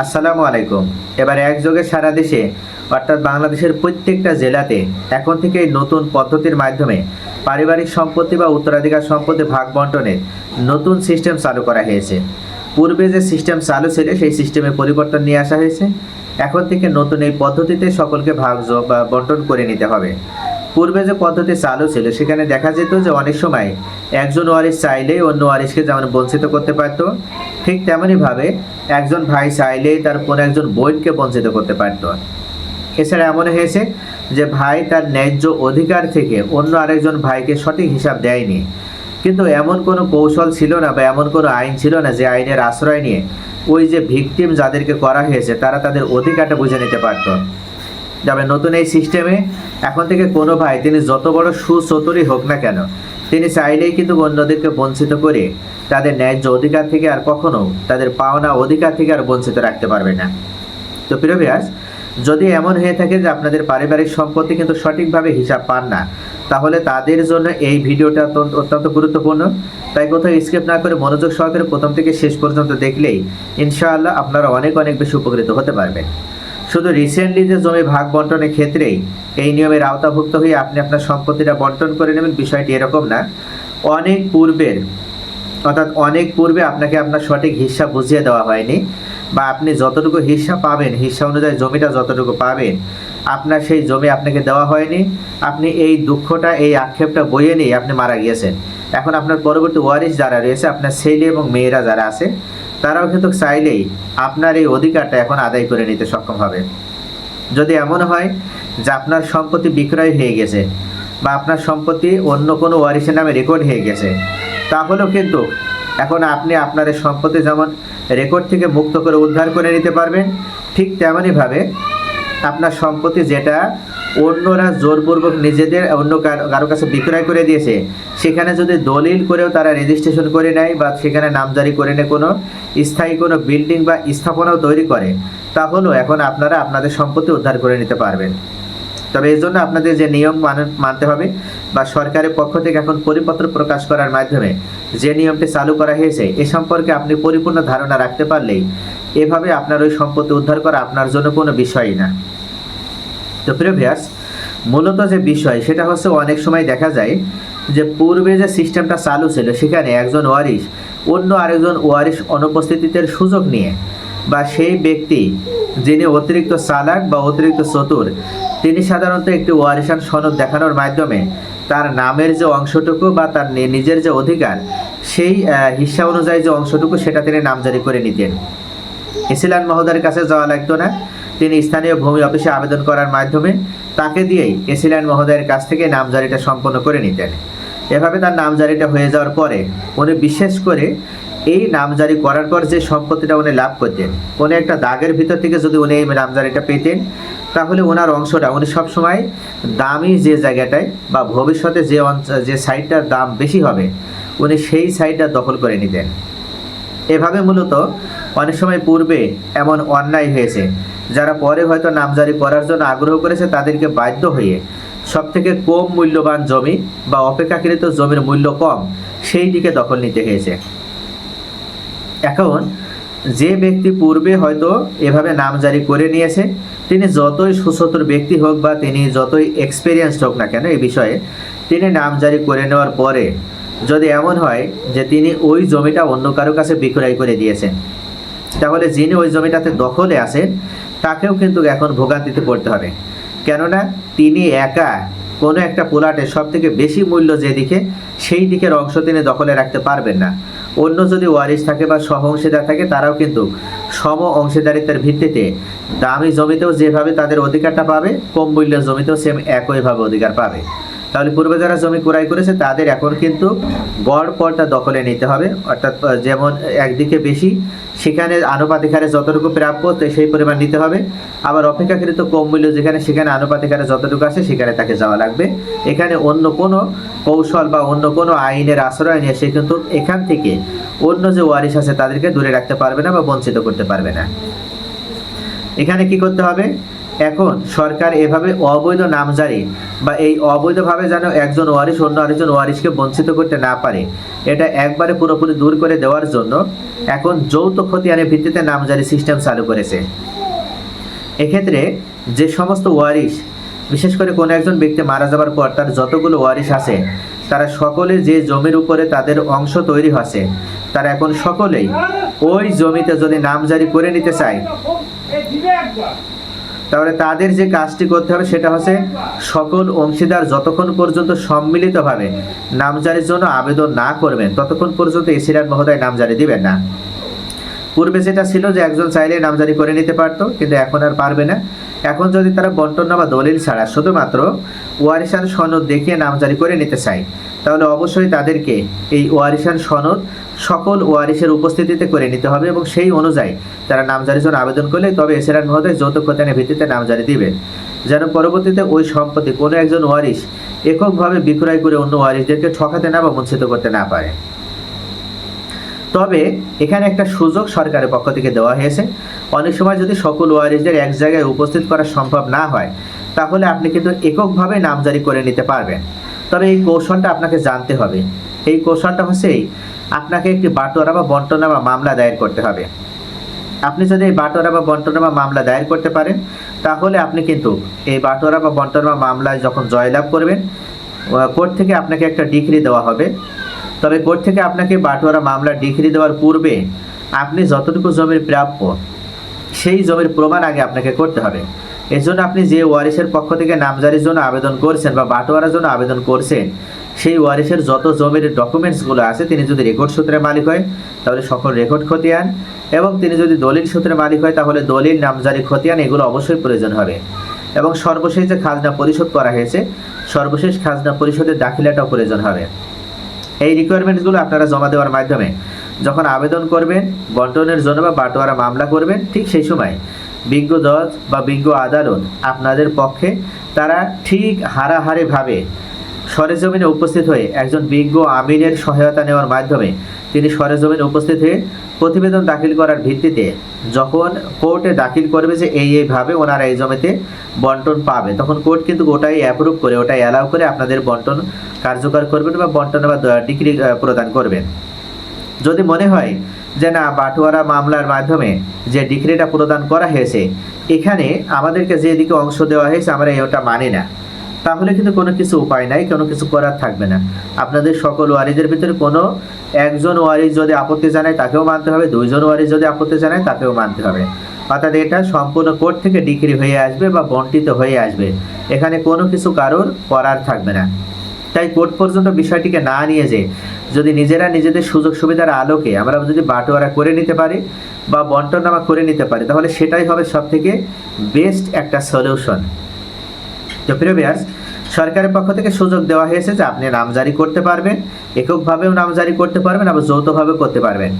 আসসালামু আলাইকুম। এবার একযোগে সারা দেশে, অর্থাৎ বাংলাদেশের প্রত্যেকটা জেলাতে এখন থেকে নতুন পদ্ধতির মাধ্যমে পারিবারিক সম্পত্তি বা উত্তরাধিকার সম্পত্তি ভাগ বন্টনের নতুন সিস্টেম চালু করা হয়েছে। পূর্বে যে সিস্টেম চালু ছিল, সেই সিস্টেমে পরিবর্তন নিয়ে আসা হয়েছে। এখন থেকে নতুন এই পদ্ধতিতে সকলকে ভাগ বা বন্টন করে নিতে হবে। পূর্বে যে পদ্ধতি চালু ছিল, সেখানে দেখা যেত যে অনেক সময় একজন ওয়ারিশ চাইলেই অন্য ওয়ারিশকে যেমন বঞ্চিত করতে পারত, ঠিক তেমনইভাবে একজন ভাই চাইলেই তার কোনো একজন বোনকে বঞ্চিত করতে পারত। এছাড়া এমন হয়েছে যে ভাই তার ন্যায্য অধিকার থেকে অন্য আরেকজন ভাইকে সঠিক হিসাব দেয়নি। কিন্তু এমন কোনো কৌশল ছিল না বা এমন কোনো আইন ছিল না যে আইনের আশ্রয় নিয়ে ওই যে ভিকটিম যাদেরকে করা হয়েছে, তারা তাদের অধিকারটা বুঝে নিতে পারত। তবে নতুন এই সিস্টেমে এখন থেকে কোনো ভাই তিনি যত বড় সুচতুরই হোক না কেন তিনি চাইলেই কিন্তু অন্যদেরকে বঞ্চিত করে তাদের ন্যায্য অধিকার থেকে আর কখনো তাদের পাওনা অধিকার থেকে আর বঞ্চিত রাখতে পারবে না। তো প্রিয় ভিউয়ার্স, যদি এমন হয়ে থাকে যে আপনাদের পারিবারিক সম্পত্তি কিন্তু সঠিকভাবে হিসাব পান না তাহলে তাদের জন্য এই ভিডিওটা অত্যন্ত গুরুত্বপূর্ণ। তাই কোথাও স্কিপ না করে মনোযোগ সহকারে প্রথম থেকে শেষ পর্যন্ত দেখলেই ইনশাআল্লাহ আপনারা অনেক অনেক বেশি উপকৃত হতে পারবেন। শুধু রিসেন্টলি যে জমি ভাগ বন্টনের ক্ষেত্রেই এই নিয়মের আওতাভুক্ত হয়ে আপনি আপনার সম্পত্তিটা বন্টন করে নেবেন, বিষয়টি এরকম না। অনেক পূর্বের, অর্থাৎ অনেক পূর্বে আপনাকে আপনার সঠিক হিসাব বুঝিয়ে দেওয়া হয়নি বা আপনি যতটুকু হিসাব পাবেন হিসাব অনুযায়ী জমিটা যতটুকু পাবেন, আপনার সেই জমি আপনাকে দেওয়া হয়নি। আপনি এই দুঃখটা, এই আক্ষেপটা বইয়ে নিয়ে আপনি মারা গিয়েছেন। এখন আপনার পরবর্তী ওয়ারিশ যারা রয়েছে, আপনার ছেলে এবং মেয়েরা যারা আছে, তারাও কিন্তু চাইলেই আপনার এই অধিকারটা এখন আদায় করে নিতে সক্ষম হবে। যদি এমন হয় যে আপনার সম্পত্তি বিক্রয় হয়ে গেছে বা আপনার সম্পত্তি অন্য কোনো ওয়ারিশের নামে রেকর্ড হয়ে গেছে, তাহলেও কিন্তু এখন আপনি আপনার এই সম্পত্তি যেমন রেকর্ড থেকে মুক্ত করে উদ্ধার করে নিতে পারবেন, ঠিক তেমনইভাবে আপনার সম্পত্তি যেটা অন্যরা জোরপূর্বক নিজেদের অন্য কার- কাছে বিক্রয় করে দিয়েছে। সেখানে যদি দলিল করেও তারা রেজিস্ট্রেশন করে নেয় বা সেখানে নামজারি করে নেয় কোনো স্থায়ী কোনো বিল্ডিং বা স্থাপনাও তৈরি করে, তাহলেও এখন আপনারা আপনাদের সম্পত্তি উদ্ধার করে নিতে পারবেন। তবে এই জন্য আপনাদের যে নিয়ম মানে- মানতে হবে বা সরকারের পক্ষ থেকে এখন পরিপত্র প্রকাশ করার মাধ্যমে যে নিয়মটি চালু করা হয়েছে, এ সম্পর্কে আপনি পরিপূর্ণ ধারণা রাখতে পারলেই এভাবে আপনার ওই সম্পত্তি উদ্ধার করা আপনার জন্য কোনো বিষয়ই না। তো প্রিয় ভিউয়ার্স, মূলত যে বিষয় সেটা হচ্ছে অনেক সময় দেখা যায় যে পূর্বে যে সিস্টেমটা চালু ছিল সেখানে একজন ওয়ারিশ অন্য আরেকজন ওয়ারিশ অনুপস্থিতিতে সুযোগ নিয়ে বা সেই ব্যক্তি যিনি অতিরিক্ত চালাক বা অতিরিক্ত চতুর তিনি সাধারণত একটি ওয়ারিশান সনদ দেখানোর মাধ্যমে তার নামের যে অংশটুকু বা তার নিজের যে অধিকার সেই হিস্সা অনুযায়ী যে অংশটুকু সেটা তিনি নামজারি করে নিতেন। এসিলান মহোদয়ের কাছে যাওয়া লাগতো না। তিনি স্থানীয় ভূমি অফিসে আবেদন করার মাধ্যমে তাকে দিয়েই এসিলান মহোদয়ের কাছ থেকে নামজারিটা সম্পন্ন করে নিতেন। এভাবে তার নামজারিটা হয়ে যাওয়ার পরে উনি বিশেষ করে এই নামজারি করার পর যে সম্পত্তিটা উনি লাভ করতেন কোনো একটা দাগের ভিতর থেকে যদি উনি এই নামজারিটা পেতেন, তাহলে ওনার অংশটা উনি সবসময় দামি যে জায়গাটায় বা ভবিষ্যতে যে যে সাইটটার দাম বেশি হবে, উনি সেই সাইটটা দখল করে নিতেন। এভাবে মূলত অনেক সময় পূর্বে এমন অন্যায় হয়েছে যারা পরে হয়তো নামজারি করার জন্য আগ্রহ করেছে তাদেরকে বাধ্য হয়ে সব থেকে কম মূল্যবান জমি বা অপেক্ষাকৃত জমির মূল্য কম সেই দিকে দখল নিতে হয়েছে। এখন যে ব্যক্তি পূর্বে হয়তো এভাবে নামজারি করে নিয়েছে, তিনি যতই সুচতুর ব্যক্তি হোক বা তিনি যতই এক্সপিরিয়েন্সড হোক না কেন এই বিষয়ে, তিনি নামজারি করে নেওয়ার পরে যদি এমন হয় যে তিনি ওই জমিটা অন্য কারও কাছে বিক্রয় করে দিয়েছেন, তাহলে যিনি ওই জমিটাতে দখলে আছেন তাকেও কিন্তু এখন ভোগান্তিতে পড়তে হবে। কেননা তিনি একা কোনো একটা পোলাটে সব থেকে বেশি মূল্য যেদিকে, সেই দিকের অংশ তিনি দখলে রাখতে পারবেন না। অন্য যদি ওয়ারিশ থাকে বা সহ অংশীদার থাকে, তারাও কিন্তু সম অংশীদারিত্বের ভিত্তিতে দামি জমিতেও যেভাবে তাদের অধিকারটা পাবে, কম মূল্যের জমিতেও সেম একইভাবে অধিকার পাবে। তাহলে পূর্বে যারা জমি ক্রয় করেছে, তাদের এখন কিন্তু গড় পড়টা দখলে নিতে হবে। অর্থাৎ যেমন একদিকে বেশি, সেখানে আনুপাতিক হারে যতটুকু প্রাপ্য সেই পরিমাণ নিতে হবে। আবার অপেক্ষাকৃত কম মূল্য যেখানে, সেখানে আনুপাতিক হারে যতটুকু আছে, সেখানে তাকে যাওয়া লাগবে। এখানে অন্য কোনো কৌশল বা অন্য কোনো আইনের আশ্রয় নিয়ে সে কিন্তু এখান থেকে অন্য যে ওয়ারিশ আছে, তাদেরকে দূরে রাখতে পারবে না বা বঞ্চিত করতে পারবে না। এখানে কি করতে হবে? এখন সরকার এভাবে অবৈধ নামজারি বা এই অবৈধভাবে যেন একজন ওয়ারিশ অন্য আরেকজন ওয়ারিশকে বঞ্চিত করতে না পারে, এটা একবারে পুরোপুরি দূর করে দেওয়ার জন্য এখন যৌথ খতিয়ানের ভিত্তিতে নামজারি সিস্টেম চালু করেছে। এক্ষেত্রে যে সমস্ত ওয়ারিশ, বিশেষ করে কোনো একজন ব্যক্তি মারা যাবার পর তার যতগুলো ওয়ারিশ আছে, তারা সকলে যে জমির উপরে তাদের অংশ তৈরি হচ্ছে তারা এখন সকলেই ওই জমিতে যদি নামজারি করে নিতে চায় তাহলে তাদের যে কাজটি করতে হবে সেটা হচ্ছে সকল অংশীদার যতক্ষণ পর্যন্ত সম্মিলিতভাবে নামজারির জন্য আবেদন না করবেন, ততক্ষণ পর্যন্ত এসিরার মহোদয় নামজারি দিবেন না। পূর্বে যেটা ছিল যে একজন চাইলে নামজারি করে নিতে পারতো, কিন্তু এখন আর পারবে না। এখন যদি তারা বন্টন বা দলিল ছাড়া শুধুমাত্র ওয়ারিশান সনদ দেখিয়ে নামজারি করে নিতে চায়, তাহলে অবশ্যই তাদেরকে এই ওয়ারিশান সনদ সকল ওয়ারিশের উপস্থিতিতে করে নিতে হবে এবং সেই অনুযায়ী তারা নামজারির জন্য আবেদন করলে তবে এসেরান মহোদয় যৌথ খতিয়ানের ভিত্তিতে নামজারি দিবেন যেন পরবর্তীতে ওই সম্পত্তি কোনো একজন ওয়ারিশ এককভাবে বিক্রয় করে অন্য ওয়ারিশদেরকে ঠকাতে না বা বঞ্চিত করতে না পারে। তবে এখানে একটা সুযোগ সরকারের পক্ষ থেকে দেওয়া হয়েছে। অনেক সময় যদি সকল ওয়ারিশদের এক জায়গায় উপস্থিত করা সম্ভব না হয়, তাহলে আপনি কিন্তু এককভাবে নামজারি করে নিতে পারবেন। তবে এই কৌশলটা আপনাকে জানতে হবে। এই কৌশলটা হচ্ছে আপনাকে একটি বাটোয়ারা বা বন্টনা বা মামলা দায়ের করতে হবে। আপনি যদি এই বাটোয়ারা বা বন্টনা বা মামলা দায়ের করতে পারেন, তাহলে আপনি কিন্তু এই বাটোয়ারা বা বন্টনা বা মামলায় যখন জয়লাভ করবেন কোর্ট থেকে আপনাকে একটা ডিগ্রি দেওয়া হবে। তবে কোর্ট থেকে আপনাকে বাটোয়ারা মামলার ডিগ্রি দেওয়ার পূর্বে আপনি যতটুকু জমির প্রাপ্য, সেই জমির প্রমাণ আগে আপনাকে করতে হবে। এর জন্য আপনি যে ওয়ারিসের পক্ষ থেকে নামজারির জন্য আবেদন করছেন বা বাটোয়ারার জন্য আবেদন করছেন, সেই ওয়ারিসের যত জমির ডকুমেন্টসগুলো আছে, তিনি যদি রেকর্ড সূত্রে মালিক হয়, তাহলে সকল রেকর্ড খতিয়ান এবং তিনি যদি দলিল সূত্রে মালিক হয়, তাহলে দলিল, নামজারি, খতিয়ান, এগুলো অবশ্যই প্রয়োজন হবে। এবং সর্বশেষ যে খাজনা পরিশোধ করা হয়েছে, সর্বশেষ খাজনা পরিশোধের দাখিলাটাও প্রয়োজন হবে। এই রিকোয়ারমেন্টসগুলো আপনারা জমা দেওয়ার মাধ্যমে যখন আবেদন করবেন, বন্টনের জন্য বা বাটোয়ারা মামলা করবেন, ঠিক সেই সময় বিজ্ঞ জজ বা বিজ্ঞ আদালত আপনাদের পক্ষে তারা ঠিক হারাহারিভাবে সরেজমিনে উপস্থিত হয়ে একজন বিজ্ঞ আমিনের সহায়তা নেওয়ার মাধ্যমে তিনি সরেজমিনে উপস্থিত হয়ে প্রতিবেদন দাখিল করার ভিত্তিতে যখন কোর্টে দাখিল করবে যে এই এইভাবে ওনারা এই জমিতে বন্টন পাবে, তখন কোর্ট কিন্তু ওটাই অ্যাপ্রুভ করে, ওটাই অ্যালাউ করে আপনাদের বন্টন কার্যকর করবেন বা বন্টন বা ডিগ্রি প্রদান করবেন। যদি মনে হয় যে না, বাটোয়ারা মামলার মাধ্যমে যে ডিগ্রিটা প্রদান করা হয়েছে, এখানে আমাদেরকে যেদিকে অংশ দেওয়া হয়েছে, আমরা ওটা মানি না। তাহলে কিন্তু কোনো কিছু উপায় নাই, কোনো কিছু করার থাকবে না। আপনাদের সকল ওয়ারিজের ভিতরে কোনো একজন ওয়ারিজ যদি আপত্তি জানায় তাকেও মানতে হবে, দুইজন ওয়ারিজ যদি আপত্তি জানায় তাকেও মানতে হবে। অর্থাৎ এটা সম্পূর্ণ কোর্ট থেকে ডিগ্রি হয়ে আসবে বা বন্টিত হয়ে আসবে। এখানে কোনো কিছু কারোর করার থাকবে না। তাই কোর্ট পর্যন্ত বিষয়টিকে না নিয়ে যে যদি নিজেরা নিজেদের সুযোগ সুবিধার আলোকে আমরা যদি বাটোয়ারা করে নিতে পারি বা বন্টনামা করে নিতে পারি, তাহলে সেটাই হবে সব থেকে বেস্ট একটা সলিউশন তো প্রিয় সরকারের পক্ষ থেকে সুযোগ দেওয়া হয়েছে যে আপনি নাম জারি করতে পারবেন, এককভাবেও নাম জারি করতে পারবেন, আবার যৌথভাবে করতে পারবেন।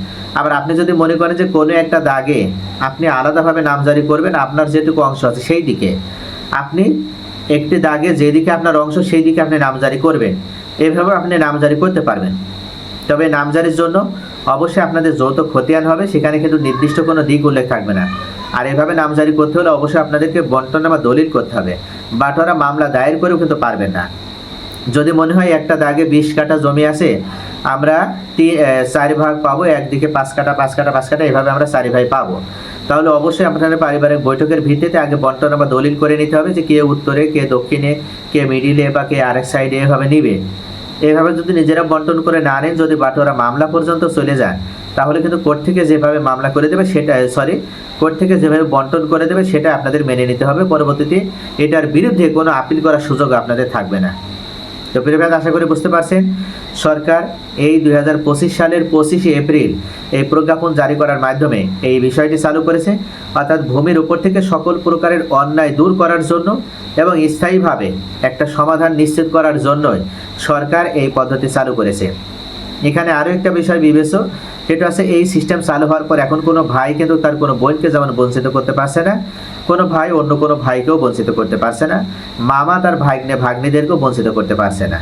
আবার আপনি যদি মনে করেন যে কোনো একটা দাগে আপনি আলাদাভাবে নাম জারি করবেন, আপনার যেটুকু অংশ আছে সেই দিকে আপনি একটি দাগে যেদিকে আপনার অংশ সেই দিকে আপনি নামজারি করবেন। এভাবে আপনি নামজারি করতে পারবেন। তবে নামজারির জন্য অবশ্যই আপনাদের যৌথ খতিয়ান হবে, সেখানে কিন্তু নির্দিষ্ট কোনো দিক উল্লেখ থাকবে না। আর এভাবে নামজারি করতে হলে অবশ্যই আপনাদেরকে বন্টন বা দলিল করতে হবে। বাটোয়ারা মামলা দায়ের করেও কিন্তু পারবেন না। যদি মনে হয় একটা দাগে বিশ কাঠা জমি আছে, আমরা চার ভাগ পাবো, একদিকে পাঁচ কাঠা পাঁচ কাঠা পাঁচ কাঠা, এভাবে আমরা চারি ভাই পাবো। তাহলে অবশ্যই আপনাদের পারিবারিক বৈঠকের ভিত্তিতে আগে বন্টন বা দলিল করে নিতে হবে যে কে উত্তরে, কে দক্ষিণে, কে মিডিলে বা কে আরেক সাইডে এভাবে নিবে। এভাবে যদি নিজেরা বন্টন করে না নেন, যদি বাটোয়ারা মামলা পর্যন্ত চলে যায়, তাহলে কিন্তু কোর্ট থেকে যেভাবে মামলা করে দেবে সেটা সরি কোর্ট থেকে যেভাবে বন্টন করে দেবে সেটা আপনাদের মেনে নিতে হবে। পরবর্তীতে এটার বিরুদ্ধে কোনো আপিল করার সুযোগ আপনাদের থাকবে না। তো প্রিয়ভাগ আশা করি বুঝতে পারছেন, সরকার এই দু হাজার পঁচিশ সালের পঁচিশে এপ্রিল এই প্রজ্ঞাপন জারি করার মাধ্যমে এই বিষয়টি চালু করেছে। অর্থাৎ ভূমির উপর থেকে সকল প্রকারের অন্যায় দূর করার জন্য এবং স্থায়ীভাবে একটা সমাধান নিশ্চিত করার জন্যই সরকার এই পদ্ধতি চালু করেছে। এখানে আরও একটা বিষয় বিবেচ্য, সেটা হচ্ছে এই সিস্টেম চালু হওয়ার পর এখন কোনো ভাই কিন্তু তার কোনো বোনকে যেমন বঞ্চিত করতে পারছে না কোনো ভাই অন্য কোনো ভাইকেও বঞ্চিত করতে পারছে না। মামা তার ভাগ্নে ভাগ্নেদেরকেও বঞ্চিত করতে পারছে না।